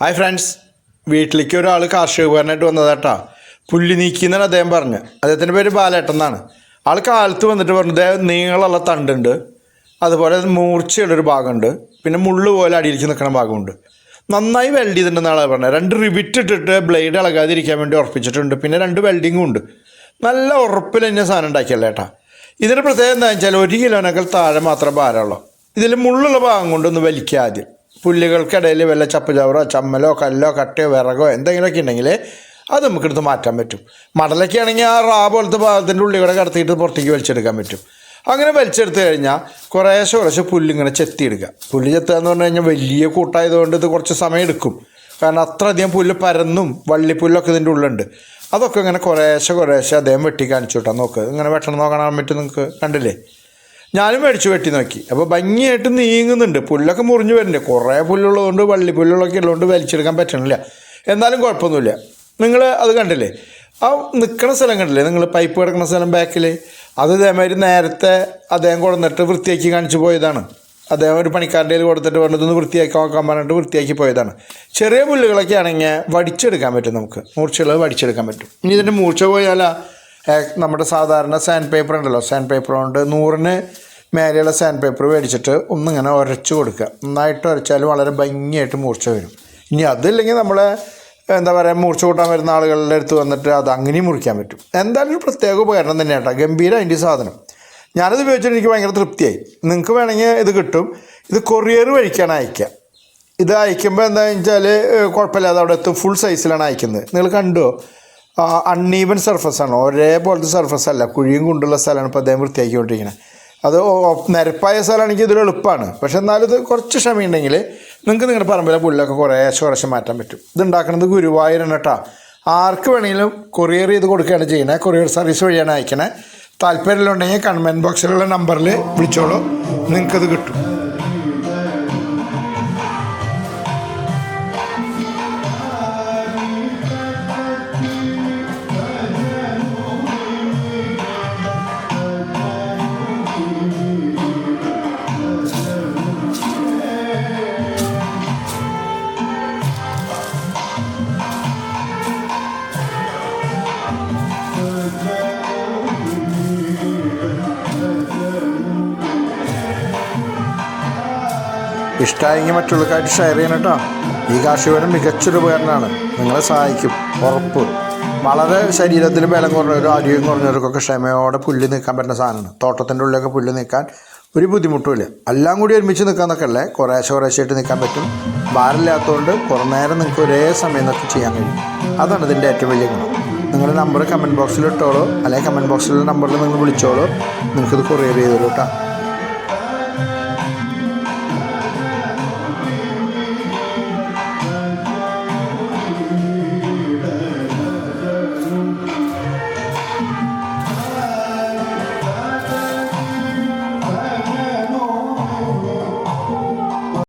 Hi friends വീട്ടിലേക്ക് ഒരാൾ കാർഷിക ഉപകരണമായിട്ട് വന്നതാട്ടാ. പുല്ലി നീക്കി എന്നാണ് അദ്ദേഹം പറഞ്ഞത്. അദ്ദേഹത്തിന്റെ പേര് ബാലേട്ടൻ എന്നാണ്. ആൾ കാലത്ത് വന്നിട്ട് പറഞ്ഞു അദ്ദേഹം നീളമുള്ള തണ്ടുണ്ട്. അതുപോലെ മൂർച്ചയുള്ളൊരു ഭാഗമുണ്ട്. പിന്നെ മുള്ളു പോലെ അടിയിലേക്ക് നിൽക്കുന്ന ഭാഗമുണ്ട്. നന്നായി വെൽഡ് ചെയ്തിട്ടുണ്ടെന്നാണ് പറഞ്ഞത്. രണ്ട് റിവിറ്റ് ഇട്ടിട്ട് ബ്ലേഡ് ഇളകാതിരിക്കാൻ വേണ്ടി ഉറപ്പിച്ചിട്ടുണ്ട്. പിന്നെ രണ്ട് വെൽഡിങ്ങും ഉണ്ട്. നല്ല ഉറപ്പിൽ തന്നെ സാധനം ഉണ്ടാക്കിയല്ലേ ഏട്ടാ. ഇതിന്റെ പ്രത്യേകത എന്താണെന്ന് വെച്ചാൽ ഒരു കിലോനേക്കാൾ താഴെ മാത്രം ഭാരമുള്ളൂ. ഇതിൽ മുള്ളുള്ള ഭാഗം കൊണ്ടൊന്ന് വലിക്കുക ആദ്യം. പുല്ലുകൾക്കിടയിൽ വല്ല ചപ്പുചവറോ ചമ്മലോ കല്ലോ കട്ടയോ വിറകോ എന്തെങ്കിലുമൊക്കെ ഉണ്ടെങ്കിൽ അത് നമുക്കെടുത്ത് മാറ്റാൻ പറ്റും. മടലൊക്കെ ആണെങ്കിൽ ആ റാ പോലത്തെ ഭാഗത്തിന്റെ ഉള്ളിൽ കൂടെ കടത്തിയിട്ട് പുറത്തേക്ക് വലിച്ചെടുക്കാൻ പറ്റും. അങ്ങനെ വലിച്ചെടുത്ത് കഴിഞ്ഞാൽ കുറേശ്ശെ കുറേശ്ശെ പുല്ലിങ്ങനെ ചെത്തിയെടുക്കുക പുല്ല് ചെത്തുക എന്ന് പറഞ്ഞു കഴിഞ്ഞാൽ വലിയ കൂട്ടായതുകൊണ്ട് ഇത് കുറച്ച് സമയം എടുക്കും. കാരണം അത്രയധികം പുല്ല് പരന്നും വള്ളിപ്പുല്ലൊക്കെ ഇതിന്റെ ഉള്ളുണ്ട്. അതൊക്കെ ഇങ്ങനെ കുറേശ്ശെ കുറേശ്ശെ അദ്ദേഹം വെട്ടി കാണിച്ചു വിട്ടാൽ നോക്ക് ഇങ്ങനെ വെട്ടണം നോക്കാൻ പറ്റും നിങ്ങൾക്ക് കണ്ടില്ലേ? ഞാനും മേടിച്ചു വെട്ടി നോക്കി. അപ്പോൾ ഭംഗിയായിട്ട് നീങ്ങുന്നുണ്ട്. പുല്ലൊക്കെ മുറിഞ്ഞു വരുന്നുണ്ട്. കുറേ പുല്ലുള്ളതുകൊണ്ട് വള്ളി പുല്ലുള്ളൊക്കെ ഉള്ളതുകൊണ്ട് വലിച്ചെടുക്കാൻ പറ്റണില്ല. എന്നാലും കുഴപ്പമൊന്നുമില്ല. നിങ്ങൾ അത് കണ്ടില്ലേ? ആ നിൽക്കുന്ന സ്ഥലം കണ്ടില്ലേ? നിങ്ങൾ പൈപ്പ് കിടക്കുന്ന സ്ഥലം ബാക്കിൽ അത് ഇതേമാതിരി നേരത്തെ അദ്ദേഹം കൊടുന്നിട്ട് വൃത്തിയാക്കി കാണിച്ചു പോയതാണ്. അദ്ദേഹം ഒരു പണിക്കാരന്റെ കയ്യിൽ കൊടുത്തിട്ട് പറഞ്ഞതൊന്ന് വൃത്തിയാക്കി നോക്കാൻ പറഞ്ഞിട്ട് വൃത്തിയാക്കി പോയതാണ്. ചെറിയ പുല്ലുകളൊക്കെ ആണെങ്കിൽ വടിച്ചെടുക്കാൻ പറ്റും നമുക്ക്. മൂർച്ചയുള്ളത് വടിച്ചെടുക്കാൻ പറ്റും. ഇനി ഇതിന്റെ മൂർച്ച പോയാലാ നമ്മുടെ സാധാരണ സാൻഡ് പേപ്പർ ഉണ്ടല്ലോ. സാൻഡ് പേപ്പർ കൊണ്ട് നൂറിന് മേലെയുള്ള സാൻഡ് പേപ്പർ മേടിച്ചിട്ട് ഒന്നിങ്ങനെ ഉരച്ച് കൊടുക്കുക. നന്നായിട്ട് ഉരച്ചാൽ വളരെ ഭംഗിയായിട്ട് മൂർച്ച വരും. ഇനി അതില്ലെങ്കിൽ നമ്മളെ എന്താ പറയുക മൂർച്ച കൂട്ടാൻ വരുന്ന ആളുകളുടെ അടുത്ത് വന്നിട്ട് അത് അങ്ങനെയും മുറിക്കാൻ പറ്റും. എന്തായാലും ഒരു പ്രത്യേക ഉപകരണം തന്നെയാണ് കേട്ടോ. ഗംഭീര അതിന്റെ സാധനം. ഞാനത് ഉപയോഗിച്ചിട്ട് എനിക്ക് ഭയങ്കര തൃപ്തിയായി. നിങ്ങൾക്ക് വേണമെങ്കിൽ ഇത് കിട്ടും. ഇത് കൊറിയർ വഴിക്കാണ് അയക്കുക ഇത് അയക്കുമ്പോൾ എന്താണെന്ന് വെച്ചാൽ കുഴപ്പമില്ലാതെ അവിടെ എത്തും. ഫുൾ സൈസിലാണ് അയക്കുന്നത് നിങ്ങൾ കണ്ടോ? അൺഈവൻ സർഫസ് ആണ്. ഒരേപോലത്തെ സർഫസ് അല്ല. കുഴിയും കൊണ്ടുള്ള സ്ഥലമാണ് ഇപ്പോൾ അദ്ദേഹം വൃത്തിയാക്കിക്കൊണ്ടിരിക്കുന്നത്. അത് നിരപ്പായ സ്ഥലമാണെങ്കിൽ ഇതിൽ എളുപ്പമാണ്. പക്ഷെ എന്നാലും ഇത് കുറച്ച് ക്ഷമയുണ്ടെങ്കിൽ നിങ്ങൾക്ക് നിങ്ങളുടെ പറമ്പിലെ പുല്ലൊക്കെ കുറേശ്ശെ കുറച്ച് മാറ്റാൻ പറ്റും. ഇത് ഉണ്ടാക്കുന്നത് ഗുരുവായൂരാണ് കേട്ടോ. ആർക്ക് വേണമെങ്കിലും കൊറിയർ ചെയ്ത് കൊടുക്കുകയാണ് ചെയ്യുന്നത്. കൊറിയർ സർവീസ് വഴിയാണ് അയക്കണേ. താല്പര്യമുണ്ടെങ്കിൽ കൺമെന്റ് ബോക്സിലുള്ള നമ്പറിൽ വിളിച്ചോളൂ. നിങ്ങൾക്കത് കിട്ടും. ഇഷ്ടമായെങ്കിൽ മറ്റുള്ളവർക്കായിട്ട് ഷെയർ ചെയ്യണം കേട്ടോ. ഈ കാർഷികപരം മികച്ചൊരു ഉപകരണമാണ്. നിങ്ങളെ സഹായിക്കും. ഉറപ്പ്. വളരെ ശരീരത്തിൽ ബലം കുറഞ്ഞവരും ആരോഗ്യം കുറഞ്ഞവർക്കൊക്കെ ക്ഷമയോടെ പുല്ല് നിൽക്കാൻ പറ്റുന്ന സാധനമാണ്. തോട്ടത്തിന്റെ ഉള്ളിലൊക്കെ പുല്ല് നിൽക്കാൻ ഒരു ബുദ്ധിമുട്ടുമില്ല. എല്ലാം കൂടി ഒരുമിച്ച് നിൽക്കാന്നൊക്കെ അല്ലേ? കുറേശ്ശെ കുറേശ്ശായിട്ട് നിൽക്കാൻ പറ്റും. ഭാരമില്ലാത്തതുകൊണ്ട് കുറേ നേരം നിങ്ങൾക്ക് ഒരേ സമയം നിൽക്കി ചെയ്യാൻ കഴിയും. അതാണ് ഇതിന്റെ ഏറ്റവും വലിയ ഗുണം. നിങ്ങളുടെ നമ്പർ കമന്റ് ബോക്സിൽ ഇട്ടോളൂ. അല്ലെങ്കിൽ കമന്റ് ബോക്സിലുള്ള നമ്പറിൽ നിങ്ങൾ വിളിച്ചോളൂ. നിങ്ങൾക്കിത് കൊറിയർ ചെയ്തോളൂ കേട്ടോ.